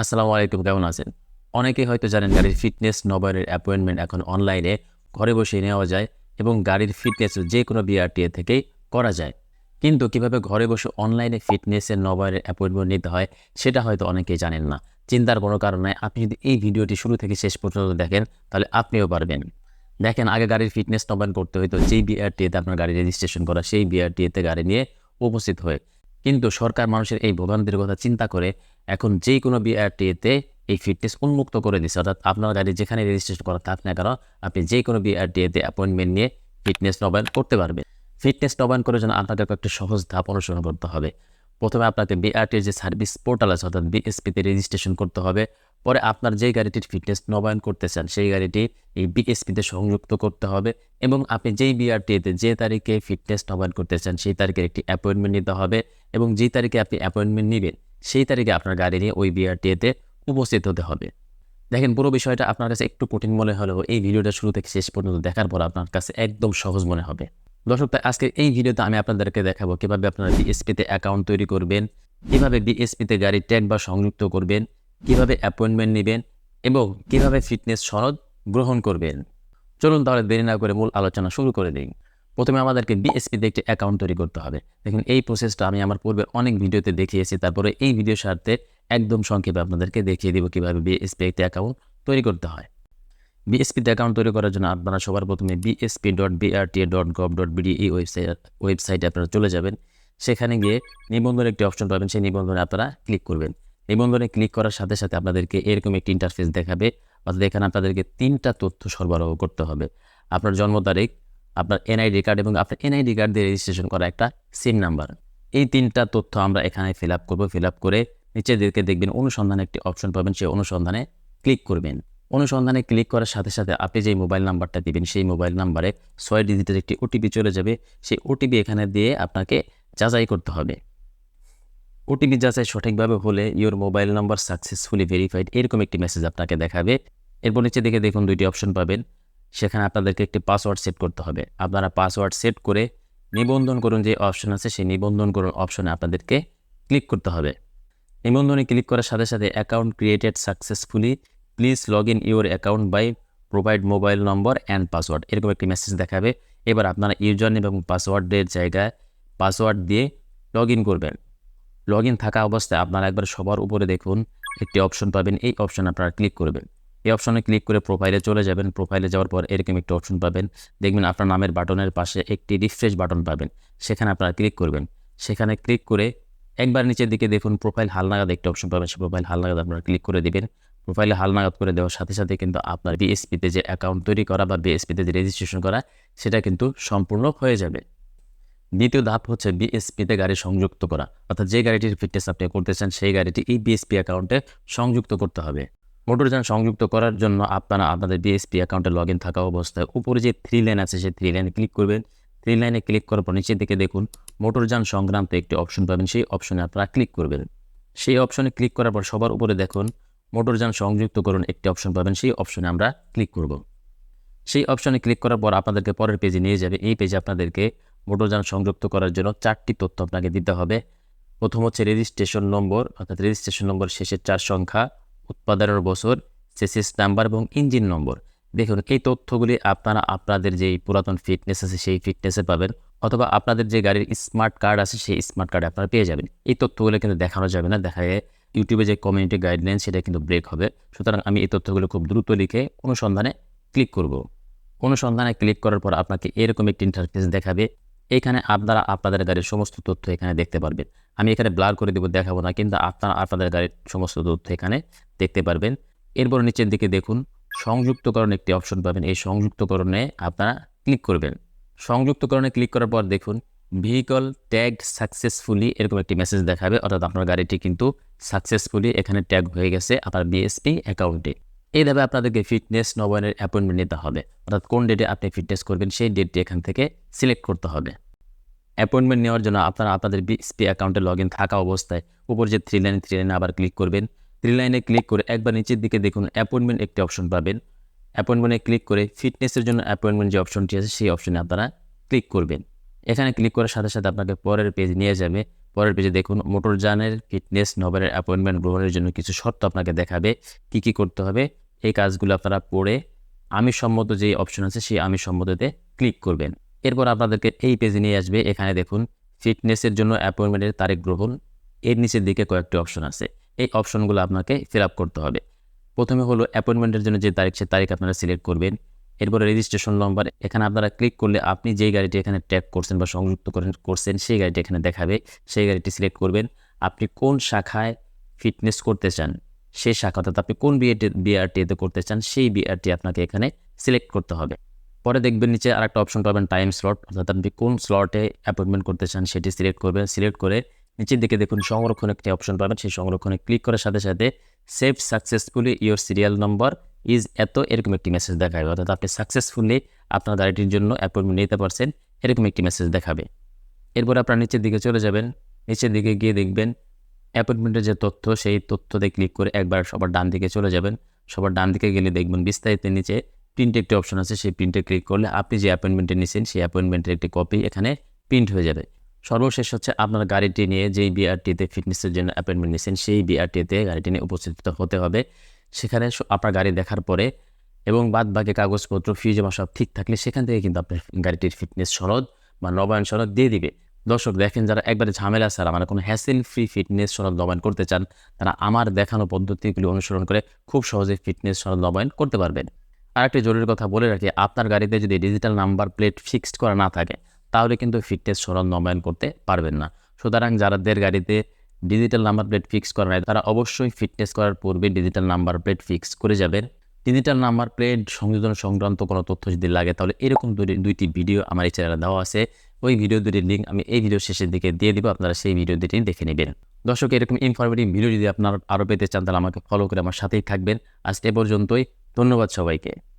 আসসালামু আলাইকুম, কেমন আছেন? অনেকেই হয়তো জানেন গাড়ির ফিটনেস, নবায়নের অ্যাপয়েন্টমেন্ট এখন অনলাইনে ঘরে বসে নেওয়া যায় এবং গাড়ির ফিটনেস যে কোনো বিআরটিএ থেকেই করা যায়। কিন্তু কীভাবে ঘরে বসে অনলাইনে ফিটনেসের নবায়নের অ্যাপয়েন্টমেন্ট নিতে হয়, সেটা হয়তো অনেকেই জানেন না। চিন্তার কোনো কারণে আপনি যদি এই ভিডিওটি শুরু থেকে শেষ পর্যন্ত দেখেন, তাহলে আপনিও পারবেন। দেখেন, আগে গাড়ির ফিটনেস নবায়ন করতে হইতো, যেই বিআরটিএতে আপনার গাড়ি রেজিস্ট্রেশন করা, সেই বিআরটিএতে গাড়ি নিয়ে উপস্থিত হয়ে কিন্তু সরকার মানুষের এই ভোগান্তির কথা চিন্তা করে এখন যে কোনো বিআরটিএতে এই ফিটনেস উন্মুক্ত করে দিচ্ছে অর্থাৎ আপনার গাড়ি যেখানে রেজিস্ট্রেশন করা থাক না কেন, আপনি যে কোনো বিআরটিএতে অ্যাপয়েন্টমেন্ট নিয়ে ফিটনেস নবায়ন করতে পারবেন। ফিটনেস নবায়ন করার জন্য আপনাকে কয়েকটা সহজ ধাপ অনুসরণ করতে হবে। প্রথমে আপনাকে বিআরটির যে সার্ভিস পোর্টাল আছে, অর্থাৎ বিএসপিতে রেজিস্ট্রেশন করতে হবে। পরে আপনার যে গাড়িটির ফিটনেস নবায়ন করতে চান, সেই গাড়িটি এই বিএসপিতে সংযুক্ত করতে হবে এবং আপনি যেই বিআরটিতে যে তারিখে ফিটনেস নবায়ন করতে চান, সেই তারিখের একটি অ্যাপয়েন্টমেন্ট নিতে হবে। এবং যেই তারিখে আপনি অ্যাপয়েন্টমেন্ট নেবেন, সেই তারিখে আপনার গাড়ি নিয়ে ওই বিআরটিএতে উপস্থিত হতে হবে। দেখেন, পুরো বিষয়টা আপনার কাছে একটু কঠিন মনে হলেও এই ভিডিওটা শুরু থেকে শেষ পর্যন্ত দেখার পর আপনার কাছে একদম সহজ মনে হবে। দর্শক, তাই আজকে এই ভিডিওতে আমি আপনাদেরকে দেখাবো কীভাবে আপনারা বিএসপিতে অ্যাকাউন্ট তৈরি করবেন, কীভাবে বিএসপিতে গাড়ি ট্যাগ বা সংযুক্ত করবেন, কীভাবে অ্যাপয়েন্টমেন্ট নেবেন এবং কীভাবে ফিটনেস সনদ গ্রহণ করবেন। চলুন তাহলে দেরি না করে মূল আলোচনা শুরু করে দিই। প্রথমে আমাদেরকে বিএসপিতে একটি অ্যাকাউন্ট তৈরি করতে হবে। দেখুন, এই প্রসেসটা আমি আমার পূর্বে অনেক ভিডিওতে দেখিয়েছি। তারপরে এই ভিডিও স্বার্থে একদম সংক্ষেপে আপনাদেরকে দেখিয়ে দিব কীভাবে বিএসপি একটি অ্যাকাউন্ট তৈরি করতে হয়। বিএসপিতে অ্যাকাউন্ট তৈরি করার জন্য আপনারা সবার প্রথমে BSP dot BRTA dot gov dot BD এই ওয়েবসাইট ওয়েবসাইটে আপনারা চলে যাবেন। সেখানে গিয়ে নিবন্ধনের একটি অপশন পাবেন। সেই নিবন্ধনে আপনারা ক্লিক করবেন। নিবন্ধনে ক্লিক করার সাথে সাথে আপনাদেরকে এরকম একটি ইন্টারফেস দেখাবে। অর্থাৎ এখানে আপনাদেরকে তিনটা তথ্য সরবরাহ করতে হবে। আপনার জন্ম তারিখ আপনার এনআইডি কার্ড এবং আপনার এনআইডি কার্ড দিয়ে রেজিস্ট্রেশন করা একটা সিম নাম্বার এই তিনটা তথ্য আমরা এখানে ফিল আপ করব। ফিল আপ করে নিচের দিকে দেখবেন অনুসন্ধানে একটি অপশন পাবেন। সেই অনুসন্ধানে ক্লিক করবেন। অনুসন্ধানে ক্লিক করার সাথে সাথে আপনি যেই মোবাইল নাম্বারটা দিবেন, সেই মোবাইল নাম্বারে ছয় ডিজিটের একটি ওটিপি চলে যাবে। সেই ওটিপি এখানে দিয়ে আপনাকে যাচাই করতে হবে। ওটিপি যাচাই সঠিকভাবে হলে your mobile number successfully verified এরকম একটি মেসেজ আপনাকে দেখাবে। এরপর নিচে দেখে দেখুন দুইটি অপশন পাবেন। সেখানে আপনাদেরকে একটি পাসওয়ার্ড সেট করতে হবে। আপনারা পাসওয়ার্ড সেট করে নিবন্ধন করুন যে অপশন আছে, সেই নিবন্ধন করুন অপশনে আপনাদেরকে ক্লিক করতে হবে। নিবন্ধনে ক্লিক করার সাথে সাথে account created successfully please log in your account by provide mobile number and password এরকম একটি মেসেজ দেখাবে। এবার আপনারা ইউজার নেম এবং পাসওয়ার্ডের জায়গায় পাসওয়ার্ড দিয়ে লগ ইন করবেন। লগ ইন থাকা অবস্থায় আপনারা একবার সবার উপরে দেখুন, একটি অপশন পাবেন। এই অপশন আপনারা ক্লিক করবেন। এই অপশনে ক্লিক করে প্রোফাইলে চলে যাবেন। প্রোফাইলে যাওয়ার পর এরকম একটি অপশন পাবেন। দেখবেন আপনার নামের বাটনের পাশে একটি রিফ্রেশ বাটন পাবেন। সেখানে আপনারা ক্লিক করবেন। সেখানে ক্লিক করে একবার নিচের দিকে দেখুন প্রোফাইল হালনাগাদ একটি অপশন পাবেন। সে প্রোফাইল হালনাগাদ আপনারা ক্লিক করে দিবেন। প্রোফাইলে হালনাগাদ করে দেওয়ার সাথে সাথে কিন্তু আপনার বিএসপিতে যে অ্যাকাউন্ট তৈরি করা বা বিএসপিতে যে রেজিস্ট্রেশন করা, সেটা কিন্তু সম্পূর্ণ হয়ে যাবে। দ্বিতীয় ধাপ হচ্ছে বিএসপিতে গাড়ি সংযুক্ত করা। অর্থাৎ যে গাড়িটির ফিটনেস আপনি করতে চান, সেই গাড়িটি এই বিএসপি অ্যাকাউন্টে সংযুক্ত করতে হবে। মোটরযান সংযুক্ত করার জন্য আপনারা আপনাদের বিএসপি অ্যাকাউন্টে লগ ইন থাকা অবস্থায় উপরে যে থ্রি লাইন আছে, সেই থ্রি লাইনে ক্লিক করবেন। থ্রি লাইনে ক্লিক করার পর নিচের দিকে দেখুন, মোটরযান সংক্রান্ত একটি অপশন পাবেন। সেই অপশনে আপনারা ক্লিক করবেন। সেই অপশনে ক্লিক করার পর সবার উপরে দেখুন, মোটরযান সংযুক্ত করুন একটি অপশন পাবেন। সেই অপশনে আমরা ক্লিক করব। সেই অপশনে ক্লিক করার পর আপনাদেরকে পরের পেজে নিয়ে যাবে। এই পেজে আপনাদেরকে মোটরযান সংযুক্ত করার জন্য চারটি তথ্য আপনাকে দিতে হবে। প্রথম হচ্ছে রেজিস্ট্রেশন নম্বর অর্থাৎ রেজিস্ট্রেশন নম্বর শেষের চার সংখ্যা। উৎপাদনের বছর সেসিস নাম্বার এবং ইঞ্জিন নম্বর। দেখুন, এই তথ্যগুলি আপনারা, আপনাদের যেই পুরাতন ফিটনেস আছে সেই ফিটনেসে পাবেন, অথবা আপনাদের যে গাড়ির স্মার্ট কার্ড আছে সেই স্মার্ট কার্ডে আপনারা পেয়ে যাবেন। এই তথ্যগুলো কিন্তু দেখানো যাবে না দেখা যায় ইউটিউবে যে কমিউনিটি গাইডলাইন সেটা কিন্তু ব্রেক হবে। সুতরাং আমি এই তথ্যগুলো খুব দ্রুত লিখে অনুসন্ধানে ক্লিক করব। অনুসন্ধানে ক্লিক করার পর আপনাকে এরকম একটি ইন্টারফেস দেখাবে। এখানে আপনারা, আপনাদের গাড়ির সমস্ত তথ্য এখানে দেখতে পারবেন। আমি এখানে ব্লার করে দেবো, দেখাবো না, কিন্তু আপনারা, আপনাদের গাড়ির সমস্ত তথ্য এখানে দেখতে পারবেন। এরপর নিচের দিকে দেখুন, সংযুক্তকরণ একটি অপশন পাবেন। এই সংযুক্তকরণে আপনারা ক্লিক করবেন। সংযুক্তকরণে ক্লিক করার পর দেখুন ভেহিকল ট্যাগ সাকসেসফুলি এরকম একটি মেসেজ দেখাবে। অর্থাৎ আপনার গাড়িটি কিন্তু সাকসেসফুলি এখানে ট্যাগ হয়ে গেছে আপনার বিএসপি অ্যাকাউন্টে এইভাবে আপনাদেরকে ফিটনেস নবায়নের অ্যাপয়েন্টমেন্ট নিতে হবে। অর্থাৎ কোন ডেটে আপনি ফিটনেস করবেন, সেই ডেটটি এখান থেকে সিলেক্ট করতে হবে। অ্যাপয়েন্টমেন্ট নেওয়ার জন্য আপনারা আপনাদের বিএসপি অ্যাকাউন্টে লগ থাকা অবস্থায় উপর যে থ্রি লাইন থ্রি লাইনে আবার ক্লিক করবেন। থ্রি লাইনে ক্লিক করে একবার নিচের দিকে দেখুন অ্যাপয়েন্টমেন্ট একটি অপশন পাবেন। অ্যাপয়েন্টমেন্টে ক্লিক করে ফিটনেসের জন্য অ্যাপয়েন্টমেন্ট যে অপশনটি আছে সেই অপশনে আপনারা ক্লিক করবেন। এখানে ক্লিক করার সাথে সাথে আপনাকে পরের পেজ নিয়ে যাবে। পরের পেজে দেখুন মোটর মোটরযানের ফিটনেস নবায়নের অ্যাপয়েন্টমেন্ট গ্রহণের জন্য কিছু শর্ত আপনাকে দেখাবে। কি কি করতে হবে? এই কাজগুলো আপনারা পড়ে আমি সম্মত যে অপশন আছে সেই আমি সম্মততে ক্লিক করবেন। এরপর আপনাদেরকে এই পেজে নিয়ে আসবে। এখানে দেখুন ফিটনেসের জন্য অ্যাপয়েন্টমেন্টের তারিখ গ্রহণ। এর নিচের দিকে কয়েকটি অপশন আছে। এই অপশনগুলো আপনাকে ফিল আপ করতে হবে। প্রথমে হলো অ্যাপয়েন্টমেন্টের জন্য যে তারিখ, সে তারিখ আপনারা সিলেক্ট করবেন। এরপরে রেজিস্ট্রেশন নম্বর, এখানে আপনারা ক্লিক করলে আপনি যেই গাড়িটি এখানে ট্যাগ করছেন বা সংযুক্ত করছেন, সেই গাড়িটি এখানে দেখাবে। সেই গাড়িটি সিলেক্ট করবেন। আপনি কোন শাখায় ফিটনেস করতে চান, সেই শাখা অর্থাৎ আপনি কোন বিআরটি, বিআরটিতে করতে চান, সেই বিআরটি আপনাকে এখানে সিলেক্ট করতে হবে। পরে দেখবেন নিচে আরেকটা অপশন পাবেন টাইম স্লট অর্থাৎ আপনি কোন স্লটে অ্যাপয়েন্টমেন্ট করতে চান, সেটি সিলেক্ট করবেন। সিলেক্ট করে নিচের দিকে দেখুন, সংরক্ষণ একটি অপশন পাবেন। সেই সংরক্ষণে ক্লিক করার সাথে সাথে save successfully your serial number is এত এরকম একটি মেসেজ দেখাবে। অর্থাৎ আপনি সাকসেসফুলি আপনার গাড়িটির জন্য অ্যাপয়েন্টমেন্ট নিতে পারছেন, এরকম একটি মেসেজ দেখাবে। এরপর আপনার নিচের দিকে চলে যাবেন। নিচের দিকে গিয়ে দেখবেন অ্যাপয়েন্টমেন্টের যে তথ্য, সেই তথ্যতে ক্লিক করে একবার সবার ডান দিকে চলে যাবেন। সবার ডান দিকে গেলে দেখবেন, বিস্তারিত নিচে প্রিন্ট একটি অপশন আছে, সেই প্রিন্টে ক্লিক করলে আপনি যে অ্যাপয়েন্টমেন্টে নিয়েছেন সেই অ্যাপয়েন্টমেন্টের একটি কপি এখানে প্রিন্ট হয়ে যাবে। সর্বশেষ হচ্ছে আপনার গাড়িটি নিয়ে যেই বিআরটিতে ফিটনেসের জন্য অ্যাপয়েন্টমেন্ট নিয়েছেন, সেই বিআরটিতে গাড়িটি নিয়ে উপস্থিত হতে হবে। সেখানে আপনার গাড়ি দেখার পরে এবং বাদ বাকি কাগজপত্র ফি জমা সব ঠিক থাকলে সেখান থেকে কিন্তু আপনার গাড়িটির ফিটনেস সনদ বা নবায়ন সনদ দিয়ে দিবে। দর্শক, দেখেন যারা একবারে ঝামেলা ছাড়া মানে কোনো হ্যাসেল ফ্রি ফিটনেস সনদ নবায়ন করতে চান, তারা আমার দেখানো পদ্ধতিগুলি অনুসরণ করে খুব সহজে ফিটনেস সনদ নবায়ন করতে পারবেন। আর একটি জরুরি কথা বলে রাখি, আপনার গাড়িতে যদি ডিজিটাল নাম্বার প্লেট ফিক্সড করা না থাকে তাহলে কিন্তু ফিটনেস সনদ নবায়ন করতে পারবেন না। সুতরাং যাদের গাড়িতে ডিজিটাল নাম্বার প্লেট ফিক্স করা নাই, তারা অবশ্যই ফিটনেস করার পূর্বে ডিজিটাল নাম্বার প্লেট ফিক্স করে যাবেন। ডিজিটাল নাম্বার প্লেট সংযোজন সংক্রান্ত কোনো তথ্য যদি লাগে, তাহলে এরকম দুইটি ভিডিও আমার এই চ্যানেলে দেওয়া আছে। ওই ভিডিও দুটির লিঙ্ক আমি এই ভিডিও শেষের দিকে দিয়ে দিব, আপনারা সেই ভিডিও দুটি দেখে নেবেন। দর্শক, এরকম ইনফরমেটিভ ভিডিও যদি আপনার আরও পেতে চান, তাহলে আমাকে ফলো করে আমার সাথেই থাকবেন। আজ এ পর্যন্তই, ধন্যবাদ সবাইকে।